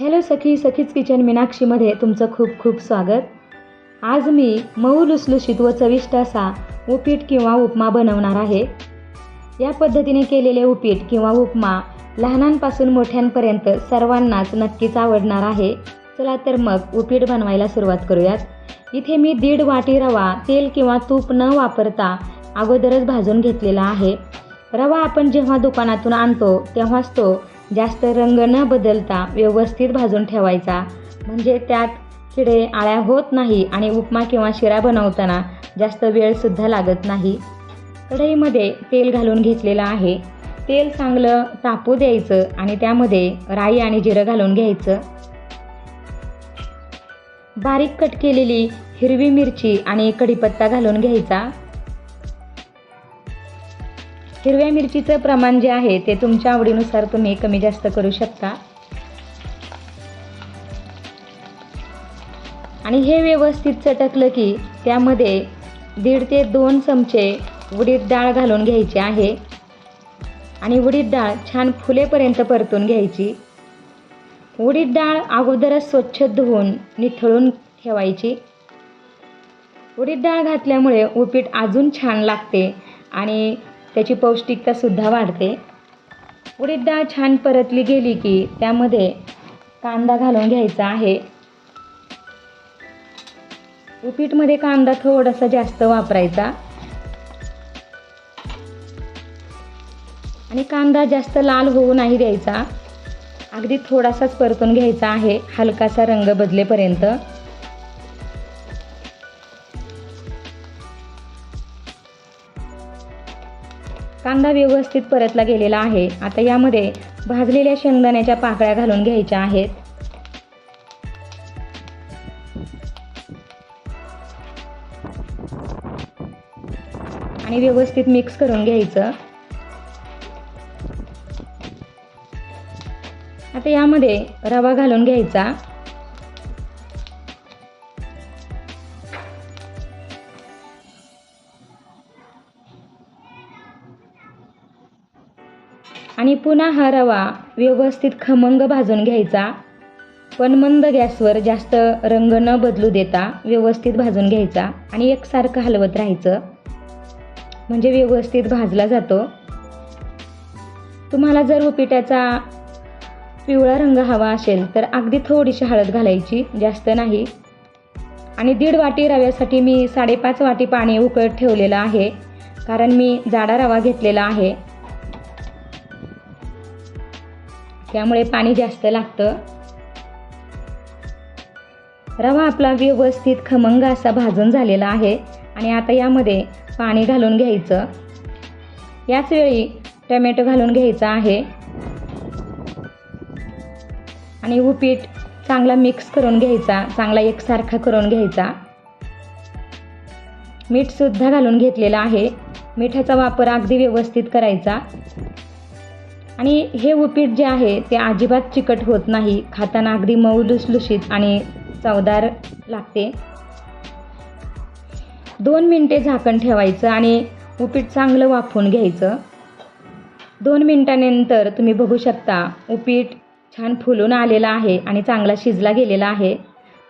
Hello सखी सखीच kitchen मीनाक्षीमध्ये तुमचं खूप खूप स्वागत. आज मी मऊ लुसलुशीत व चविष्ट असा उपीट किंवा उपमा बनवणार आहे. या पद्धतीने केलेले उपीट किंवा उपमा लहानांपासून मोठ्यांपर्यंत सर्वांनाच नक्कीच आवडणार आहे. चला तर मग उपीट बनवायला सुरुवात करूयात. इथे मी दीड वाटी रवा तेल किंवा तूप न वापरता अगोदरच भाजून घेतलेला आहे. रवा आपण जेव्हा दुकानातून आणतो तेव्हाच तो जास्त रंग न बदलता व्यवस्थित भाजून ठेवायचा. म्हणजे त्यात किडे आळ्या होत नाही आणि उपमा किंवा शिरा बनवताना जास्त वेळसुद्धा लागत नाही. कढईमध्ये तेल घालून घेतलेलं आहे. तेल चांगलं तापू द्यायचं आणि त्यामध्ये राई आणि जिरं घालून घ्यायचं. बारीक कट केलेली हिरवी मिरची आणि कढीपत्ता घालून घ्यायचा. हिरव्या मिरचीचं प्रमाण जे आहे ते तुमच्या आवडीनुसार तुम्ही कमी जास्त करू शकता. आणि हे व्यवस्थित चटकलं की त्यामध्ये दीड ते दोन चमचे उडीद डाळ घालून घ्यायची आहे. आणि उडीद डाळ छान फुलेपर्यंत परतून घ्यायची. उडीद डाळ अगोदरच स्वच्छ धुवून निथळून ठेवायची. उडीद डाळ घातल्यामुळे उपीट अजून छान लागते आणि त्याची पौष्टिकतासुद्धा वाढते. उडीद डाळ छान परतली गेली की त्यामध्ये कांदा घालून घ्यायचा आहे. उपीटमध्ये कांदा थोडासा जास्त वापरायचा. आणि कांदा जास्त लाल होऊ नाही द्यायचा. अगदी थोडासाच परतून घ्यायचा आहे हलकासा रंग बदलेपर्यंत. कांदा व्यवस्थित परतला गेलेला आहे. आता यामध्ये भाजलेल्या शेंगदाण्याच्या पाकळ्या घालून घ्यायच्या आहेत. आणि व्यवस्थित मिक्स करून घ्यायचं. आता यामध्ये रवा घालून घ्यायचा. आणि पुन्हा हा रवा व्यवस्थित खमंग भाजून घ्यायचा. पण मंद गॅसवर जास्त रंग न बदलू देता व्यवस्थित भाजून घ्यायचा आणि एकसारखं हलवत राहायचं. म्हणजे व्यवस्थित भाजला जातो. तुम्हाला जर उपीटाचा पिवळा रंग हवा असेल तर अगदी थोडीशी हळद घालायची जास्त नाही. आणि दीड वाटी रव्यासाठी मी साडेपाच वाटी पाणी उकळत ठेवलेलं आहे कारण मी जाडा रवा घेतलेला आहे. त्यामुळे पाणी जास्त लागतं. रवा आपला व्यवस्थित खमंग असा भाजून झालेला आहे आणि आता यामध्ये पाणी घालून घ्यायचं. याच वेळी टमॅटो घालून घ्यायचा आहे. आणि उपीट चांगला मिक्स करून घ्यायचा चांगला एकसारखा करून घ्यायचा. मीठसुद्धा घालून घेतलेला आहे. मिठाचा वापर अगदी व्यवस्थित करायचा. आणि हे उपीट जे आहे ते अजिबात चिकट होत नाही. खाताना अगदी मऊ लुसलुशीत आणि चवदार लागते. दोन मिनटे झाकण ठेवायचं आणि उपीट चांगलं वाफवून घ्यायचं. दोन मिनटानंतर तुम्ही बघू शकता उपीट छान फुलून आलेला आहे आणि चांगला शिजला गेलेला आहे.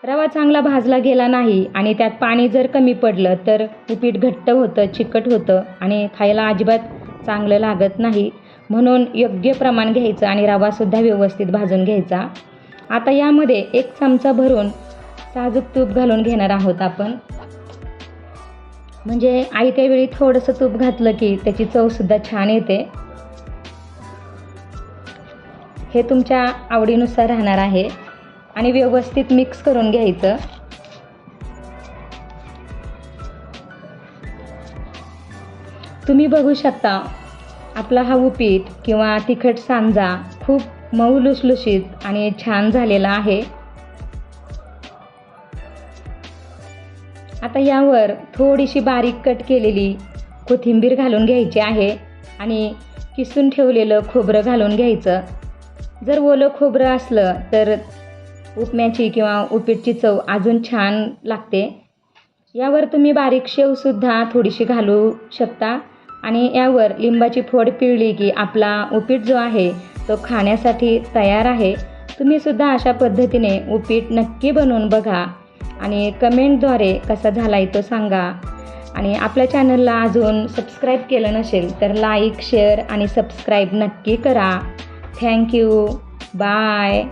रवा चांगला भाजला गेला नाही आणि त्यात पाणी जर कमी पडलं तर उपीट घट्ट होतं चिकट होतं आणि खायला अजिबात चांगलं लागत नाही. म्हणून योग्य प्रमाण घ्यायचं आणि रवासुद्धा व्यवस्थित भाजून घ्यायचा. आता यामध्ये एक चमचा भरून साजूक तूप घालून घेणार आहोत आपण. म्हणजे आई त्यावेळी थोडंसं तूप घातलं की त्याची चवसुद्धा छान येते. हे तुमच्या आवडीनुसार राहणार आहे. आणि व्यवस्थित मिक्स करून घ्यायचं. तुम्ही बघू शकता आपला हा उपीट किंवा तिखट सांजा खूप मऊ लुसलुशीत आणि छान झालेला आहे. आता यावर थोडीशी बारीक कट केलेली कोथिंबीर घालून घ्यायची आहे आणि किसून ठेवलेलं खोबरं घालून घ्यायचं. जर ओलं खोबरं असलं तर उपम्याची किंवा उपीटची चव अजून छान लागते. यावर तुम्ही बारीक शेवसुद्धा थोडीशी घालू शकता. आणि यावर लिंबाची फोड पिळली की आपला उपीट जो आहे तो खाण्यासाठी तयार आहे. तुम्हीसुद्धा अशा पद्धतीने उपीट नक्की बनवून बघा आणि कमेंटद्वारे कसा झाला आहे तो सांगा. आणि आपल्या चॅनलला अजून सबस्क्राईब केलं नसेल तर लाईक शेअर आणि सबस्क्राईब नक्की करा. Thank you bye